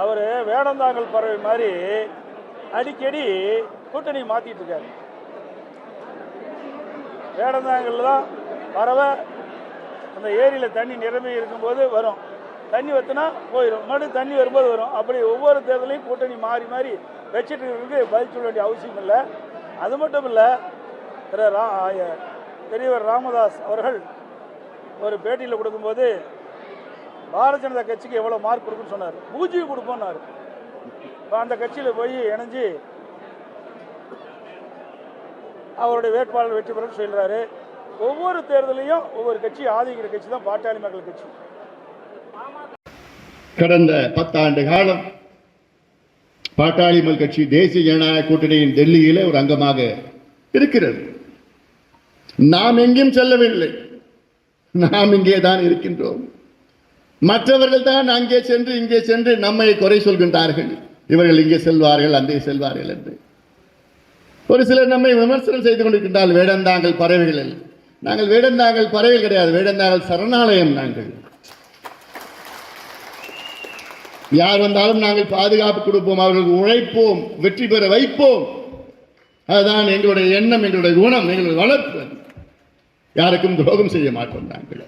அவர் வேடந்தாங்கல் பறவை மாதிரி அடிக்கடி கூட்டணி மாத்திட்டு இருக்காரு. வேடந்தாங்கல் தான் பறவை அந்த ஏரியில் தண்ணி நிரம்பி இருக்கும்போது வரும். தண்ணி வத்துனா போயிடும் மறுபடியும் தண்ணி வரும்போது வரும். அப்படி ஒவ்வொரு தேர்தலையும் கூட்டணி மாறி மாறி வச்சுட்டு இருக்கிறதுக்கு பதில் சொல்ல வேண்டிய அவசியம் இல்லை. அது மட்டும் இல்லை திரு ரா பெரியவர் ராமதாஸ் அவர்கள் ஒரு பேட்டியில் கொடுக்கும்போது பாரதிய ஜனதா கட்சிக்கு எவ்வளோ மார்க் கொடுக்குன்னு சொன்னார். பூஜ்ஜியம் கொடுப்போம்னாரு. இப்போ அந்த கட்சியில் போய் இணைஞ்சு அவருடைய வேட்பாளர் வெற்றி பெற சொல்கிறாரு ஒவ்வொரு தேர்தலையும் ஒவ்வொரு கட்சி ஆதரிக்கிற கட்சி தான் பாட்டாளி மக்கள் கட்சி. கடந்த பத்தாண்டு காலம் பாட்டாளி மக்கள் கட்சி தேசிய ஜனநாயக கூட்டணியின் டெல்லியிலே ஒரு அங்கமாக இருக்கிறது. நாம் எங்கேயும் செல்லவில்லை. நாம் இங்கே தான் இருக்கின்றோம். மற்றவர்கள் தான் அங்கே சென்று இங்கே சென்று நம்மை குறை சொல்கின்றார்கள். இவர்கள் இங்கே செல்வார்கள் அங்கே செல்வார்கள் என்று. ஒரு சிலர் நம்மை விமர்சனம் செய்து கொண்டிருக்கின்றால் வேடந்தாங்கல் பறவைகள் அல்ல. நாங்கள் வேடந்தாங்கல் பறவைகள் கிடையாது வேடந்தாங்கல் சரணாலயம் நாங்கள். யார் வந்தாலும் நாங்கள் பாதுகாப்பு கொடுப்போம் அவர்களுக்கு உழைப்போம் வெற்றி பெற வைப்போம். அதுதான் எங்களுடைய எண்ணம் எங்களுடைய குணம் எங்களுடைய வளர்ப்பு. யாருக்கும் துரோகம் செய்ய மாட்டோம் நாங்கள்.